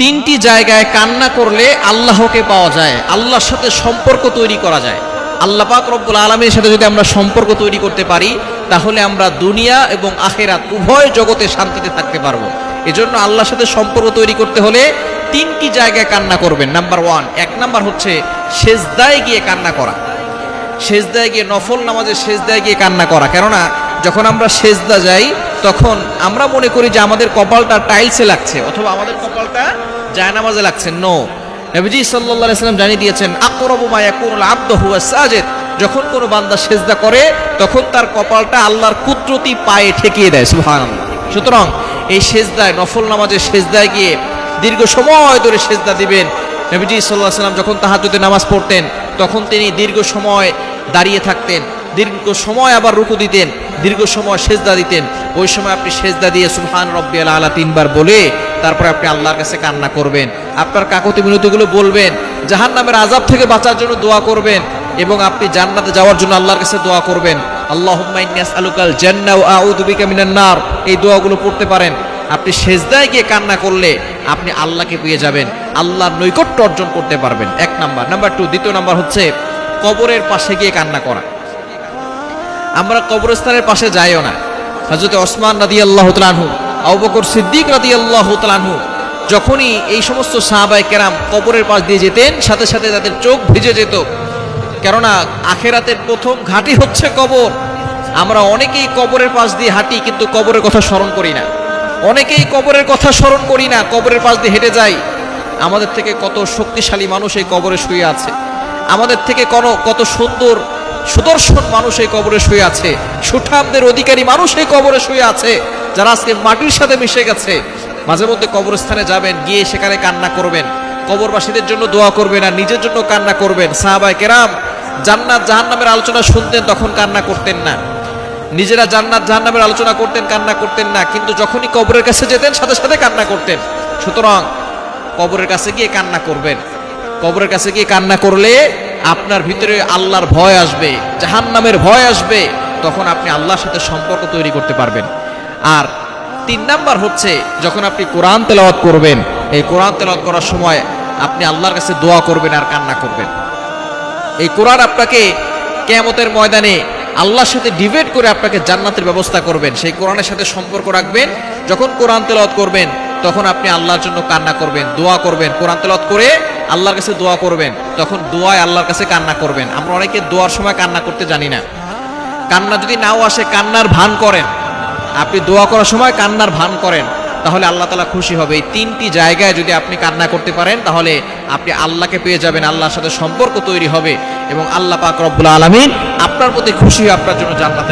তিনটি জায়গায় কান্না করলে আল্লাহকে পাওয়া যায়, আল্লাহর সাথে সম্পর্ক তৈরি করা যায়। আল্লাহ পাক রব্বুল আলমীর সাথে যদি আমরা সম্পর্ক তৈরি করতে পারি, তাহলে আমরা দুনিয়া এবং আখেরাত উভয় জগতে শান্তিতে থাকতে পারব। এজন্য আল্লাহর সাথে সম্পর্ক তৈরি করতে হলে তিনটি জায়গায় কান্না করবেন। নাম্বার ওয়ান, এক নাম্বার হচ্ছে সেজদায় গিয়ে কান্না করা। সেজদায় গিয়ে নফল নামাজে সেজদায় গিয়ে কান্না করা। কেননা, যখন আমরা সেজদা যাই তখন আমরা মনে করি যে আমাদের কপালটা টাইলসে লাগছে, অথবা আমাদের কপালটা জায়নামাজে লাগছে। নো নবীজি সাল্লাল্লাহু আলাইহি সাল্লাম জানিয়ে দিয়েছেন, আকরাবু মা ইয়াকুনুল আবদু হুয়া সাজিদ। যখন কোনো বান্দা সেজদা করে, তখন তার কপালটা আল্লাহর কুদরতি পায়ে ঠেকিয়ে দেয়, সুবহানাল্লাহ। সুতরাং এই সেজদায়, নফল নামাজে সেজদায় গিয়ে দীর্ঘ সময় ধরে সেজদা দিবেন। নবীজি সাল্লাহ সাল্লাম যখন তাহাজ্জুদে নামাজ পড়তেন, তখন তিনি দীর্ঘ সময় দাঁড়িয়ে থাকতেন, দীর্ঘ সময় আবার রুকু দিতেন। দীর্ঘ সময় সেজদা দিতেন। ওই সময় আপনি সেজদা দিয়ে সুবহান রব্বিয়াল আলা তিনবার বলে তারপরে আপনি আল্লাহর কাছে কান্না করবেন। আপনার কাকতি মিনতিগুলো বলবেন জাহান নামের আজাব থেকে বাঁচার জন্য দোয়া করবেন এবং আপনি জান্নাতে যাওয়ার জন্য আল্লাহর কাছে দোয়া করবেন। আল্লাহ ইন্নী আসআলুকাল জান্নাহ ওয়া আউযু বিকা নার। এই দোয়াগুলো পড়তে পারেন। আপনি সেজদায় গিয়ে কান্না করলে আপনি আল্লাহকে পেয়ে যাবেন। আল্লাহর নৈকট্য অর্জন করতে পারবেন। এক নাম্বার। নাম্বার টু, দ্বিতীয় নাম্বার হচ্ছে কবরের পাশে গিয়ে কান্না করা। আমরা কবরস্থানের পাশে যাইও না। হজরত ওসমান রাদি আল্লাহ তালানহু আবকর সিদ্দিক রাদি আল্লাহ তালানহু যখনই এই সমস্ত সাহাবাই কেরাম কবরের পাশ দিয়ে যেতেন, সাথে সাথে তাদের চোখ ভিজে যেত। কেননা আখেরাতের প্রথম ঘাঁটি হচ্ছে কবর। আমরা অনেকেই কবরের পাশ দিয়ে হাঁটি কিন্তু কবরের কথা স্মরণ করি না। অনেকেই কবরের কথা স্মরণ করি না, কবরের পাশ দিয়ে হেঁটে যাই। আমাদের থেকে কত শক্তিশালী মানুষ এই কবরে শুয়ে আছে। আমাদের থেকে কোন কত সুন্দর সুদর্শন মানুষ এই কবরে শুয়ে আছে। সুঠামদের অধিকারী মানুষ এই কবরে শুয়ে আছে। যারা আজকে মাটির সাথে মিশে গেছে, মাঝে মধ্যে কবরস্থানে যাবেন, গিয়ে সেখানে কান্না করবেন। কবরবাসীদের জন্য দোয়া করবেন আর নিজের জন্য কান্না করবেন। সাহাবাই কেরাম জান্নাত জাহান্নামের আলোচনা শুনতেন, তখন কান্না করতেন না। নিজেরা জান্নাত জাহান্নামের আলোচনা করতেন, কান্না করতেন না। কিন্তু যখনই কবরের কাছে যেতেন, সাথে সাথে কান্না করতেন। সুতরাং কবরের কাছে গিয়ে কান্না করবেন। কবরের কাছে গিয়ে কান্না করলে আপনার ভিতরে আল্লাহর ভয় আসবে, জাহান্নামের ভয় আসবে, তখন আপনি আল্লাহর সাথে সম্পর্ক তৈরি করতে পারবেন। আর তিন নাম্বার হচ্ছে, যখন আপনি কোরআন তেলাওয়াত করবেন, এই কোরআন তেলাওয়াত করার সময় আপনি আল্লাহর কাছে দোয়া করবেন আর কান্না করবেন। এই কোরআন আপনাকে কেয়ামতের ময়দানে আল্লাহর সাথে ডিবেট করে আপনাকে জান্নাতের ব্যবস্থা করবেন। সেই কোরআনের সাথে সম্পর্ক রাখবেন। যখন কোরআন তেলাওয়াত করবেন, তখন আপনি আল্লাহর জন্য কান্না করবেন, দোয়া করবেন, কোরআন তেলাওয়াত করে আল্লাহর কাছে দোয়া করবেন, তখন দোয়ায় আল্লাহর কাছে কান্না করবেন। আমরা অনেকে দোয়ার সময় কান্না করতে জানি না। কান্না যদি নাও আসে, কান্নার ভান করেন। আপনি দোয়া করার সময় কান্নার ভান করেন, তাহলে আল্লাহ তালা খুশি হবে। এই তিনটি জায়গায় যদি আপনি কান্না করতে পারেন, তাহলে আপনি আল্লাহকে পেয়ে যাবেন, আল্লাহর সাথে সম্পর্ক তৈরি হবে এবং আল্লাহ পাক রব্বুল আলমিন আপনার প্রতি খুশি আপনার জন্য জান্নাতের